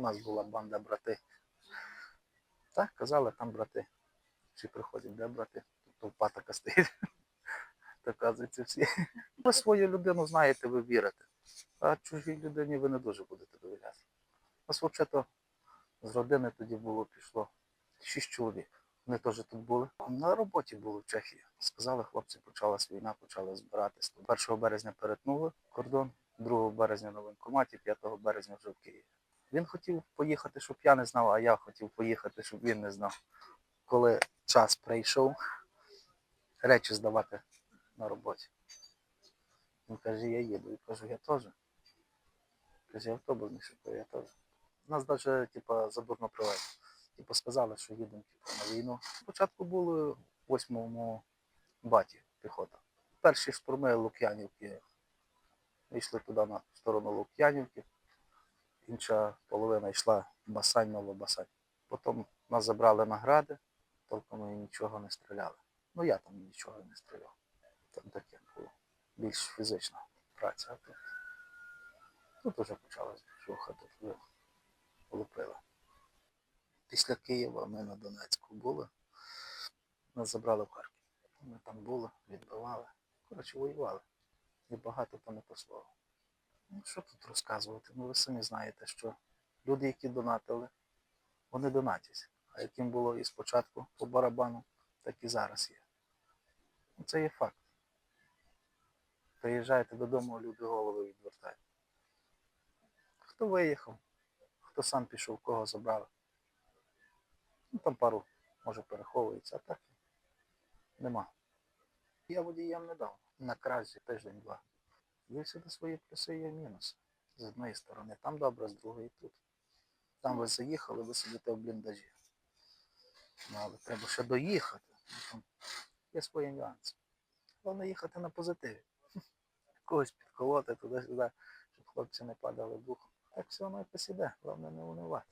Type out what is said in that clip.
нас була банда брати. Так, казали, там брати. Всі приходять, де брати? Тут Толпа така стоїть. То кажуться всі. Ви свою людину знаєте, ви вірите. А чужій людині ви не дуже будете довіряти. У нас взагалі з родини тоді було пішло шість чоловік. Вони теж тут були. На роботі були в Чехії. Сказали, хлопці, почалась війна, почали збиратись. 1 березня перетнули кордон, 2 березня на воєнкоматі, 5 березня вже в Києві. Він хотів поїхати, щоб я не знав, а я хотів поїхати, щоб він не знав. Коли час прийшов, речі здавати на роботі. Він каже, я їду. Я кажу, я теж. Каже, автобус не шукаю, я теж. Нас навіть типу, задурно привезли. Типу сказали, що їдемо типу, на війну. Спочатку були в 8-му баті піхота. Перші штурми Лук'янівки. Йшли туди на сторону Лук'янівки. Інша половина йшла Басань, Новобасань. Потім нас забрали на гради, толком ми нічого не стріляли. Ну я там нічого не стріляв. Там таке було. Більш фізична праця. Тут, тут вже почалося шухати, туди лупили. Після Києва ми на Донецьку були. Нас забрали в Харків. Ми там були, відбивали. Коротше, воювали. І багато то не послало. Ну, що тут розказувати? Ну, ви самі знаєте, що люди, які донатили, вони донатять. А яким було і спочатку по барабану, так і зараз є. Ну, Це є факт. Приїжджаєте додому, люди голови відвертають. Хто виїхав, хто сам пішов, кого забрали. Ну, там пару, може, переховується, а так нема. Я водіям не дав. На кразі тиждень-два. Є всюди свої плюси і мінуси. З однієї сторони, там добре, з другої тут. Там ви заїхали, ви сидите в бліндажі. Ну, але треба ще доїхати. Там є свої нюанси. Головне їхати на позитиві. Когось підколоти туди-сюди, щоб хлопці не падали духом. Так все воно і посіде, головне не унивати.